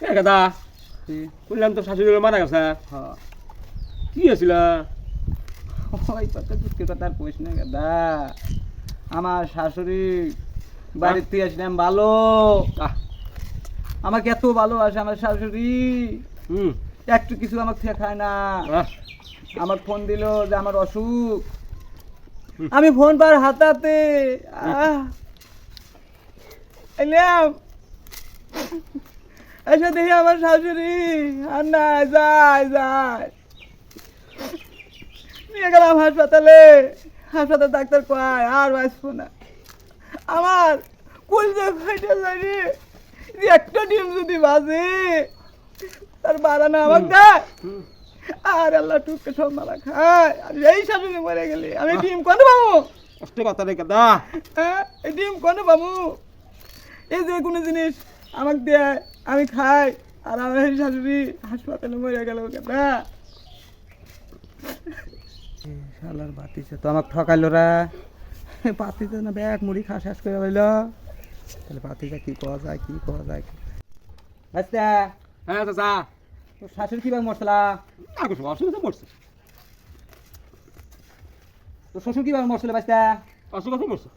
এ গাদা কি? তো শাশুড়ি মারা গেছে। হ্যাঁ। কি হয়েছিল? ওই কত দুঃখে কথা আর কইস না গাদা আমার শাশুড়ি বাড়ির থেকে আসলাম ভালো। আমাকে এত ভালোবাসে আমার শাশুড়ি। হুম। একটু কিছু আমার থেকে খায় না। আমার ফোন দিল যে আমার অসুখ। আমি ফোন পার হাতাতে। আহ। এলাম এসে দেখি আমার শাশুড়ি। আর না যায় যায় নিয়ে গেলাম হাসপাতালে। হাসপাতাল ডাক্তার কয় আর বাঁচবো না। আমার কুল যে ফাইটে যায়নি একটা ডিম যদি বাজে তার বাড়ানো আমার দেয়। আর আল্লাহ টুককে সব মারা খায়। আর এই শাশুড়ি মরে গেলে আমি ডিম কোন পাবো? কষ্ট কথা রে গাদা হ্যাঁ ডিম কোন পাবো? এই যে কোনো জিনিস আমাকে দেয় আমি খাই। আর আমার শাশুড়ি হাসপাতালে মরে গেল না শালার বাতিছে তো আমাকে ঠকাইলো রা পাতিছে না ব্যাগ মুড়ি খা শেষ করে হইল তাহলে পাতিটা কি পাওয়া যায় কি পাওয়া যায়। আচ্ছা হ্যাঁ চাচা। তোর শাশুড়ি কীভাবে মরছিলা না কিছু অসুবিধা পড়ছে তোর শ্বশুর কীভাবে মরছিল বাচ্চা অসুবিধা পড়ছে